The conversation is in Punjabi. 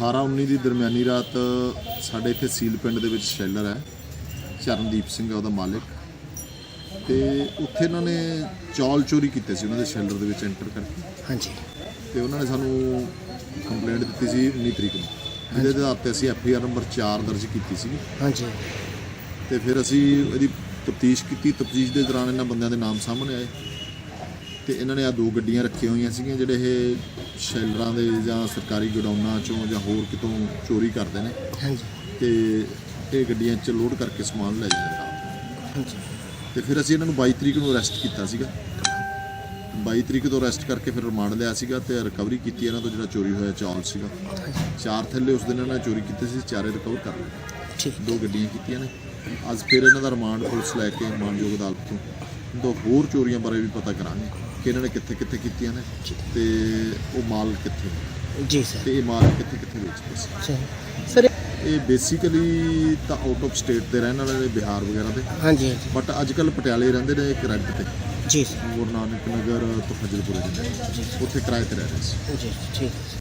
18-19 ਦੀ ਦਰਮਿਆਨੀ ਰਾਤ ਸਾਡੇ ਇੱਥੇ ਸੀਲ ਪਿੰਡ ਦੇ ਵਿੱਚ ਸ਼ੈਲਰ ਹੈ। ਚਰਨਦੀਪ ਸਿੰਘ ਹੈ ਉਹਦਾ ਮਾਲਕ। ਤੇ ਉੱਥੇ ਇਹਨਾਂ ਨੇ ਚੌਲ ਚੋਰੀ ਕੀਤੇ ਸੀ ਉਹਨਾਂ ਦੇ ਸ਼ੈਲਰ ਦੇ ਵਿੱਚ ਐਂਟਰ ਕਰਕੇ। ਹਾਂਜੀ। ਤੇ ਉਹਨਾਂ ਨੇ ਸਾਨੂੰ ਕੰਪਲੇਂਟ ਦਿੱਤੀ ਸੀ 19 ਤਰੀਕ ਨੂੰ। ਜਿਹਦੇ ਦੇ ਆਧਾਰ ਤੇ ਅਸੀਂ ਐਫ ਆਈ ਆਰ ਨੰਬਰ 4 ਦਰਜ ਕੀਤੀ ਸੀ ਹਾਂਜੀ। ਤੇ ਫਿਰ ਅਸੀਂ ਇਹਦੀ ਤਫਤੀਸ਼ ਕੀਤੀ। ਤਫਤੀਸ਼ ਦੇ ਦੌਰਾਨ ਇਹਨਾਂ ਬੰਦਿਆਂ ਦੇ ਨਾਮ ਸਾਹਮਣੇ ਆਏ। ਤੇ ਇਹਨਾਂ ਨੇ ਆ ਦੋ ਗੱਡੀਆਂ ਰੱਖੀਆਂ ਹੋਈਆਂ ਸੀਗੀਆਂ ਜਿਹੜੇ ਇਹ ਸ਼ੈਲਰਾਂ ਦੇ ਜਾਂ ਸਰਕਾਰੀ ਗੋਡਾਊਨਾਂ ਚੋਂ ਜਾਂ ਹੋਰ ਕਿਤੋਂ ਚੋਰੀ ਕਰਦੇ ਨੇ। ਹਾਂਜੀ। ਤੇ ਇਹ ਗੱਡੀਆਂ 'ਚ ਲੋਡ ਕਰਕੇ ਸਮਾਨ ਲੈ ਜਾਂਦੇ ਨੇ। ਹਾਂਜੀ। ਤੇ ਫਿਰ ਅਸੀਂ ਇਹਨਾਂ ਨੂੰ 22 ਤਰੀਕ ਨੂੰ ਅਰੈਸਟ ਕੀਤਾ ਸੀਗਾ। 22 ਤਰੀਕ ਤੋਂ ਅਰੈਸਟ ਕਰਕੇ ਫਿਰ ਰਿਮਾਂਡ ਲਿਆ ਸੀਗਾ ਤੇ ਰਿਕਵਰੀ ਕੀਤੀ ਇਹਨਾਂ ਤੋਂ ਜਿਹੜਾ ਚੋਰੀ ਹੋਇਆ ਚੌਲ ਸੀਗਾ। ਚਾਰ ਥੱਲੇ ਉਸ ਦਿਨ ਇਹਨਾਂ ਨੇ ਚੋਰੀ ਕੀਤੇ ਸੀ ਚਾਰੇ ਰਿਕਵਰ ਕਰ ਲਏ। ਠੀਕ। ਦੋ ਗੱਡੀਆਂ ਕੀਤੀਆਂ ਨੇ। ਅੱਜ ਫਿਰ ਇਹਨਾਂ ਦਾ ਰਿਮਾਂਡ ਪੁਲਿਸ ਲੈ ਕੇ ਮਾਨਯੋਗ ਅਦਾਲਤ ਤੋਂ। ਦੋ ਹੋਰ ਚੋਰੀਆਂ ਬਾਰੇ ਵੀ ਪਤਾ ਕਰਾਂਗੇ ਕਿ ਇਹਨਾਂ ਨੇ ਕਿੱਥੇ ਕਿੱਥੇ ਕੀਤੀਆਂ ਨੇ ਤੇ ਉਹ ਮਾਲ ਕਿੱਥੇ ਜੀ ਸਰ। ਤੇ ਇਹ ਮਾਲ ਕਿੱਥੇ ਕਿੱਥੇ ਵੇਚਦੇ ਸੀ। ਸਰ ਸਰ ਇਹ ਬੇਸਿਕਲੀ ਤਾਂ ਆਊਟ ਆਫ ਸਟੇਟ ਦੇ ਰਹਿਣ ਵਾਲੇ ਨੇ ਬਿਹਾਰ ਵਗੈਰਾ ਦੇ। ਹਾਂਜੀ ਹਾਂਜੀ। ਬਟ ਅੱਜ ਕੱਲ ਪਟਿਆਲੇ ਰਹਿੰਦੇ ਨੇ ਇੱਕ ਰੈਂਟ ਤੇ। ਜੀ। ਸਰ ਗੁਰੂ ਨਾਨਕ ਨਗਰ ਤੋਂ ਫਜ਼ਲਪੁਰੇ ਦੇ। ਉੱਥੇ ਕਿਰਾਏ ਤੇ ਰਹਿ ਰਹੇ ਸੀ। ਜੀ ਠੀਕ।